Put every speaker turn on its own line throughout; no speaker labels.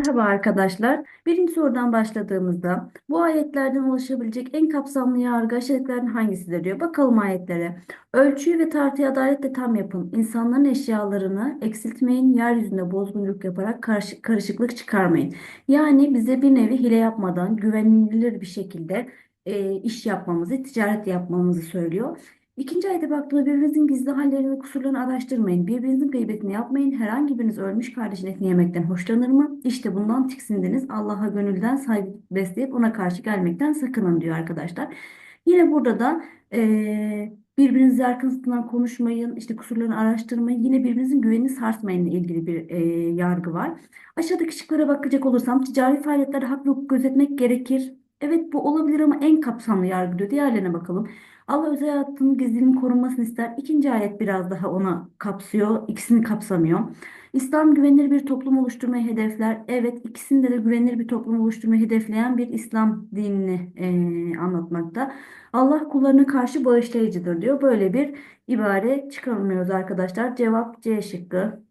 Merhaba arkadaşlar. Birinci sorudan başladığımızda bu ayetlerden ulaşabilecek en kapsamlı yargı aşağıdakilerden hangisidir diyor. Bakalım ayetlere. Ölçüyü ve tartıyı adaletle tam yapın. İnsanların eşyalarını eksiltmeyin. Yeryüzünde bozgunculuk yaparak karış- karışıklık çıkarmayın. Yani bize bir nevi hile yapmadan güvenilir bir şekilde e, iş yapmamızı, ticaret yapmamızı söylüyor. İkinci ayete baktığımda birbirinizin gizli hallerini ve kusurlarını araştırmayın. Birbirinizin gıybetini yapmayın. Herhangi biriniz ölmüş kardeşin etini yemekten hoşlanır mı? İşte bundan tiksindiniz. Allah'a gönülden saygı besleyip ona karşı gelmekten sakının diyor arkadaşlar. Yine burada da eee birbirinizi arkasından konuşmayın, işte kusurlarını araştırmayın. Yine birbirinizin güvenini sarsmayın ile ilgili bir eee, yargı var. Aşağıdaki şıklara bakacak olursam ticari faaliyetlerde hak ve gözetmek gerekir. Evet bu olabilir ama en kapsamlı yargı diyor. Diğerlerine bakalım. Allah özel hayatının gizliliğinin korunmasını ister. İkinci ayet biraz daha ona kapsıyor. İkisini kapsamıyor. İslam güvenilir bir toplum oluşturmayı hedefler. Evet, ikisinde de güvenilir bir toplum oluşturmayı hedefleyen bir İslam dinini eee, anlatmakta. Allah kullarına karşı bağışlayıcıdır diyor. Böyle bir ibare çıkarmıyoruz arkadaşlar. Cevap C şıkkı.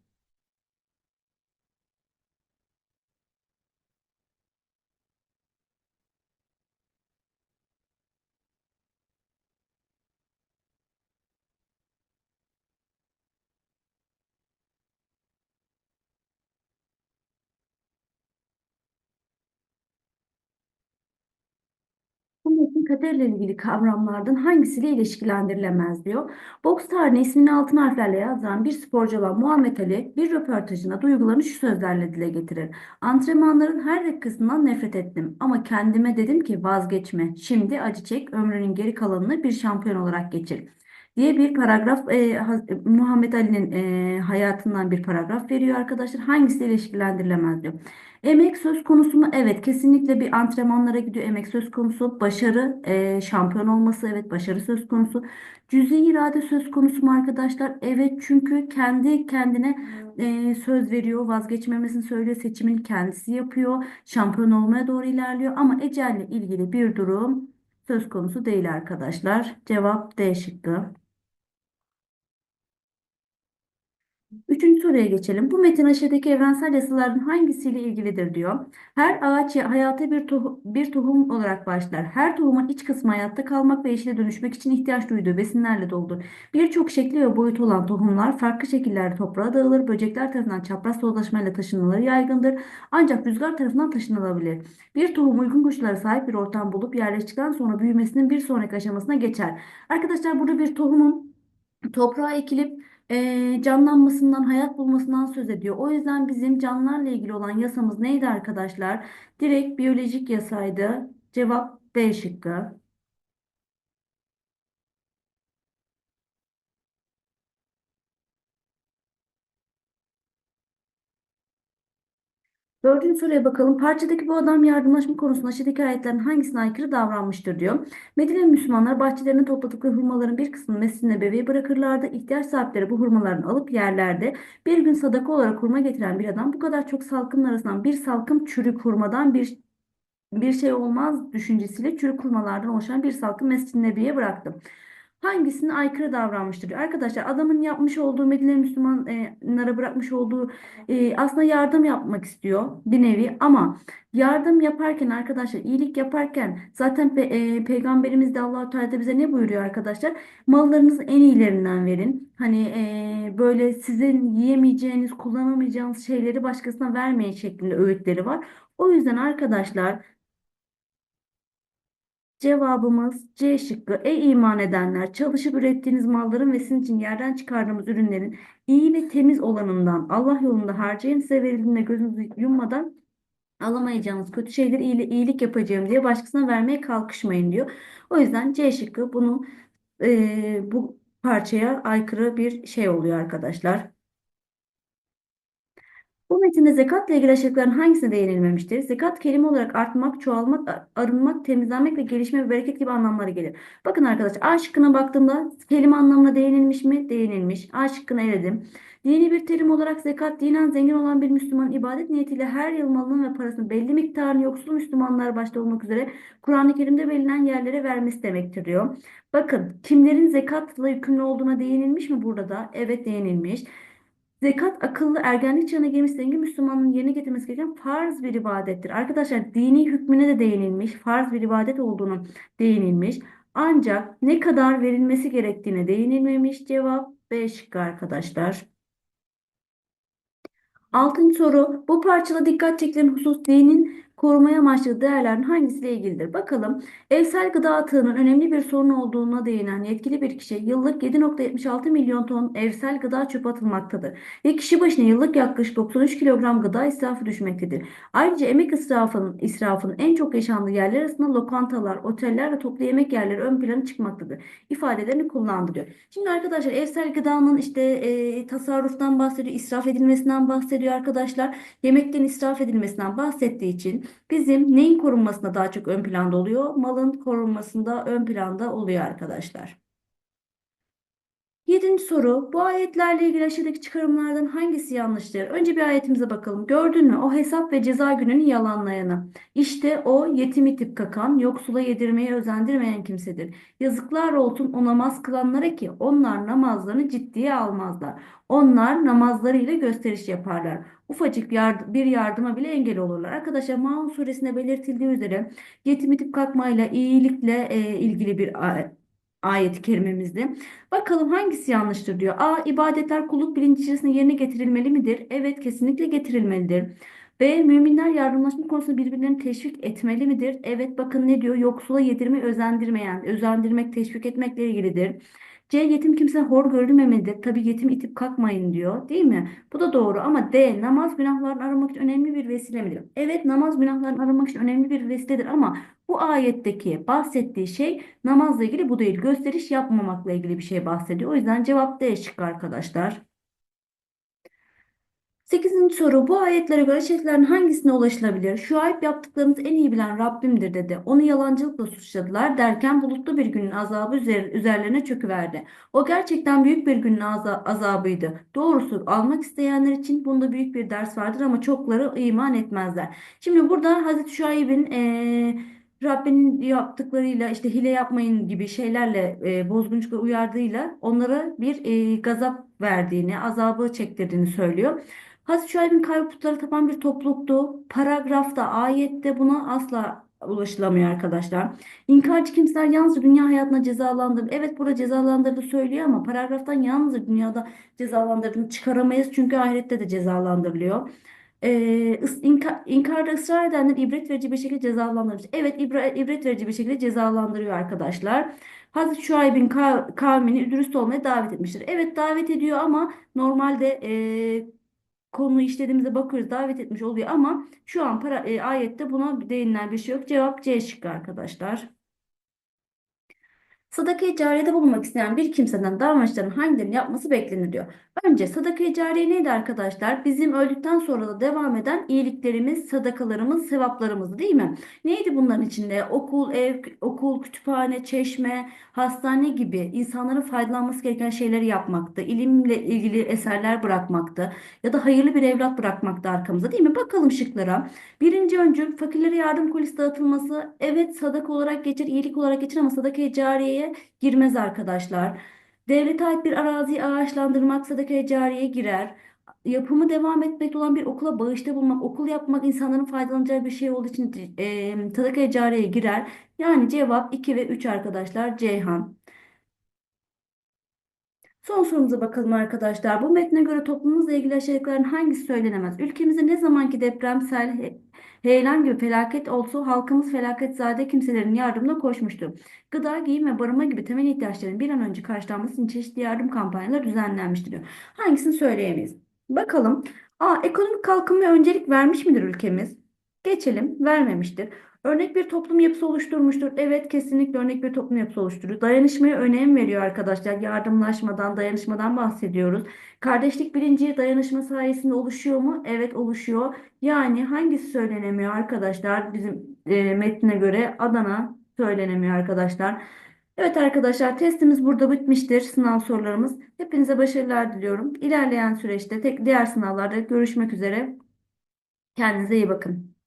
Kaderle ilgili kavramlardan hangisiyle ilişkilendirilemez diyor. Boks tarihine ismini altın harflerle yazan bir sporcu olan Muhammed Ali bir röportajında duygularını şu sözlerle dile getirir. Antrenmanların her dakikasından nefret ettim ama kendime dedim ki vazgeçme. Şimdi acı çek, ömrünün geri kalanını bir şampiyon olarak geçir diye bir paragraf e, Ha- Muhammed Ali'nin e, hayatından bir paragraf veriyor arkadaşlar. Hangisiyle ilişkilendirilemez diyor. Emek söz konusu mu? Evet, kesinlikle bir antrenmanlara gidiyor. Emek söz konusu. Başarı, e, şampiyon olması, evet başarı söz konusu. Cüzi irade söz konusu mu arkadaşlar? Evet, çünkü kendi kendine e, söz veriyor, vazgeçmemesini söylüyor, seçimini kendisi yapıyor, şampiyon olmaya doğru ilerliyor. Ama ecelle ilgili bir durum söz konusu değil arkadaşlar. Cevap D şıkkı. Üçüncü soruya geçelim. Bu metin aşağıdaki evrensel yasalardan hangisiyle ilgilidir diyor. Her ağaç ya- hayata bir, tohum, bir tohum olarak başlar. Her tohumun iç kısmı hayatta kalmak ve yeşile dönüşmek için ihtiyaç duyduğu besinlerle doludur. Birçok şekli ve boyutu olan tohumlar farklı şekillerde toprağa dağılır. Böcekler tarafından çapraz dolaşmayla taşınmaları yaygındır. Ancak rüzgar tarafından taşınılabilir. Bir tohum uygun koşullara sahip bir ortam bulup yerleştikten sonra büyümesinin bir sonraki aşamasına geçer. Arkadaşlar burada bir tohumun toprağa ekilip canlanmasından, hayat bulmasından söz ediyor. O yüzden bizim canlılarla ilgili olan yasamız neydi arkadaşlar? Direkt biyolojik yasaydı. Cevap B şıkkı. Dördüncü soruya bakalım. Parçadaki bu adam yardımlaşma konusunda aşağıdaki ayetlerin hangisine aykırı davranmıştır diyor. Medine Müslümanlar bahçelerine topladıkları hurmaların bir kısmını Mescid-i Nebevi'ye bırakırlardı. İhtiyaç sahipleri bu hurmalarını alıp yerlerdi. Bir gün sadaka olarak hurma getiren bir adam bu kadar çok salkımın arasından bir salkım çürük hurmadan bir bir şey olmaz düşüncesiyle çürük hurmalardan oluşan bir salkım Mescid-i Nebevi'ye bıraktım. Hangisine aykırı davranmıştır? diyor. Arkadaşlar adamın yapmış olduğu Medine Müslümanlara bırakmış olduğu e, aslında yardım yapmak istiyor bir nevi ama yardım yaparken arkadaşlar iyilik yaparken zaten pe, e, Peygamberimiz de Allah-u Teala bize ne buyuruyor arkadaşlar? Mallarınızı en iyilerinden verin. Hani e, böyle sizin yiyemeyeceğiniz, kullanamayacağınız şeyleri başkasına vermeyin şeklinde öğütleri var. O yüzden arkadaşlar Cevabımız C şıkkı. Ey iman edenler, çalışıp ürettiğiniz malların ve sizin için yerden çıkardığımız ürünlerin iyi ve temiz olanından Allah yolunda harcayın. Size verildiğinde gözünüzü yummadan alamayacağınız kötü şeyleri iyilik, iyilik yapacağım diye başkasına vermeye kalkışmayın diyor. O yüzden C şıkkı bunu e, bu parçaya aykırı bir şey oluyor arkadaşlar. Bu metinde zekatla ilgili aşağıdakilerin hangisine değinilmemiştir? Zekat kelime olarak artmak, çoğalmak, arınmak, temizlenmek ve gelişme ve bereket gibi anlamlara gelir. Bakın arkadaşlar A şıkkına baktığımda kelime anlamına değinilmiş mi? Değinilmiş. A şıkkını eledim. Dini bir terim olarak zekat, dinen zengin olan bir Müslüman ibadet niyetiyle her yıl malının ve parasının belli miktarını yoksul Müslümanlar başta olmak üzere Kur'an-ı Kerim'de belirlenen yerlere vermesi demektir diyor. Bakın kimlerin zekatla yükümlü olduğuna değinilmiş mi burada da? Evet değinilmiş. Zekat akıllı ergenlik çağına girmiş zengin Müslümanın yerine getirmesi gereken farz bir ibadettir. Arkadaşlar dini hükmüne de değinilmiş, farz bir ibadet olduğunu değinilmiş. Ancak ne kadar verilmesi gerektiğine değinilmemiş. Cevap B şıkkı arkadaşlar. Altıncı soru. Bu parçada dikkat çekilen husus dinin korumaya amaçlı değerlerin hangisiyle ilgilidir? Bakalım. Evsel gıda atığının önemli bir sorun olduğuna değinen yetkili bir kişi yıllık 7.76 milyon ton evsel gıda çöpe atılmaktadır. Ve kişi başına yıllık yaklaşık 93 kilogram gıda israfı düşmektedir. Ayrıca emek israfının, israfının en çok yaşandığı yerler arasında lokantalar, oteller ve toplu yemek yerleri ön plana çıkmaktadır. ifadelerini kullandırıyor. Şimdi arkadaşlar evsel gıdanın işte e, tasarruftan bahsediyor, israf edilmesinden bahsediyor arkadaşlar. Yemekten israf edilmesinden bahsettiği için bizim neyin korunmasında daha çok ön planda oluyor? Malın korunmasında ön planda oluyor arkadaşlar. Yedinci soru. Bu ayetlerle ilgili aşağıdaki çıkarımlardan hangisi yanlıştır? Önce bir ayetimize bakalım. Gördün mü? O hesap ve ceza gününü yalanlayanı. İşte o yetim itip kakan, yoksula yedirmeye özendirmeyen kimsedir. Yazıklar olsun o namaz kılanlara ki onlar namazlarını ciddiye almazlar. Onlar namazlarıyla gösteriş yaparlar. Ufacık bir yardıma bile engel olurlar. Arkadaşlar Maun suresinde belirtildiği üzere yetim itip kalkmayla iyilikle e, ilgili bir ayet ayet-i kerimemizde. Bakalım hangisi yanlıştır diyor. A. ibadetler kulluk bilinci içerisinde yerine getirilmeli midir? Evet kesinlikle getirilmelidir. B. Müminler yardımlaşma konusunda birbirlerini teşvik etmeli midir? Evet bakın ne diyor? Yoksula yedirme özendirmeyen, özendirmek, teşvik etmekle ilgilidir. C. Yetim kimse hor görülmemelidir. Tabii yetim itip kalkmayın diyor. Değil mi? Bu da doğru ama D. Namaz günahlarını aramak için önemli bir vesile midir? Evet namaz günahlarını aramak için önemli bir vesiledir ama bu ayetteki bahsettiği şey namazla ilgili bu değil. Gösteriş yapmamakla ilgili bir şey bahsediyor. O yüzden cevap D şıkkı arkadaşlar. Sekizinci soru bu ayetlere göre şirklerin hangisine ulaşılabilir? Şuayb yaptıklarınızı en iyi bilen Rabbimdir dedi. Onu yalancılıkla suçladılar derken bulutlu bir günün azabı üzer- üzerlerine çöküverdi. O gerçekten büyük bir günün aza- azabıydı. Doğrusu almak isteyenler için bunda büyük bir ders vardır ama çokları iman etmezler. Şimdi burada Hazreti Şuayb'in eee Rabbinin yaptıklarıyla işte hile yapmayın gibi şeylerle e, bozgunculukla uyardığıyla onlara bir e, gazap verdiğini, azabı çektirdiğini söylüyor. Hazreti Şuayb'in kalbi putlara tapan bir topluluktu. Paragrafta, ayette buna asla ulaşılamıyor arkadaşlar. İnkarcı kimseler yalnızca dünya hayatına cezalandırılır. Evet burada cezalandırıldı söylüyor ama paragraftan yalnızca dünyada cezalandırdığını çıkaramayız. Çünkü ahirette de cezalandırılıyor. Ee, inka- inkarda ısrar edenler ibret verici bir şekilde cezalandırılmış. Evet ibret, ibret verici bir şekilde cezalandırıyor arkadaşlar. Hazreti Şuayb'in kav- kavmini dürüst olmaya davet etmiştir. Evet davet ediyor ama normalde konuyu işlediğimizde bakıyoruz davet etmiş oluyor ama şu an para, e, ayette buna değinilen bir şey yok. Cevap C şıkkı arkadaşlar. Sadaka-i cariyede bulunmak isteyen bir kimseden davranışların hangilerini yapması beklenir diyor. Önce sadaka-i cariye neydi arkadaşlar? Bizim öldükten sonra da devam eden iyiliklerimiz, sadakalarımız, sevaplarımız değil mi? Neydi bunların içinde? Okul, ev, okul, kütüphane, çeşme, hastane gibi insanların faydalanması gereken şeyleri yapmaktı. İlimle ilgili eserler bırakmaktı. Ya da hayırlı bir evlat bırakmaktı arkamıza değil mi? Bakalım şıklara. Birinci öncül fakirlere yardım kolisi dağıtılması. Evet sadaka olarak geçer, iyilik olarak geçer ama sadaka-i cariyeye girmez arkadaşlar. Devlete ait bir araziyi ağaçlandırmak sadaka-i cariyeye girer. Yapımı devam etmekte olan bir okula bağışta bulunmak, okul yapmak insanların faydalanacağı bir şey olduğu için e, sadaka-i cariyeye girer. Yani cevap 2 ve 3 arkadaşlar Ceyhan. Son sorumuza bakalım arkadaşlar. Bu metne göre toplumumuzla ilgili aşağıdakilerin hangisi söylenemez? Ülkemizde ne zamanki depremsel, he- heyelan gibi felaket olsa halkımız felaketzade kimselerin yardımına koşmuştu. Gıda, giyim ve barınma gibi temel ihtiyaçların bir an önce karşılanması için çeşitli yardım kampanyaları düzenlenmiştir diyor. Hangisini söyleyemeyiz? Bakalım. A. Ekonomik kalkınmaya öncelik vermiş midir ülkemiz? Geçelim. Vermemiştir. Örnek bir toplum yapısı oluşturmuştur. Evet kesinlikle örnek bir toplum yapısı oluşturuyor. Dayanışmaya önem veriyor arkadaşlar. Yardımlaşmadan, dayanışmadan bahsediyoruz. Kardeşlik bilinci dayanışma sayesinde oluşuyor mu? Evet oluşuyor. Yani hangisi söylenemiyor arkadaşlar? Bizim e, metnine göre Adana söylenemiyor arkadaşlar. Evet arkadaşlar testimiz burada bitmiştir. Sınav sorularımız. Hepinize başarılar diliyorum. İlerleyen süreçte tek diğer sınavlarda görüşmek üzere. Kendinize iyi bakın.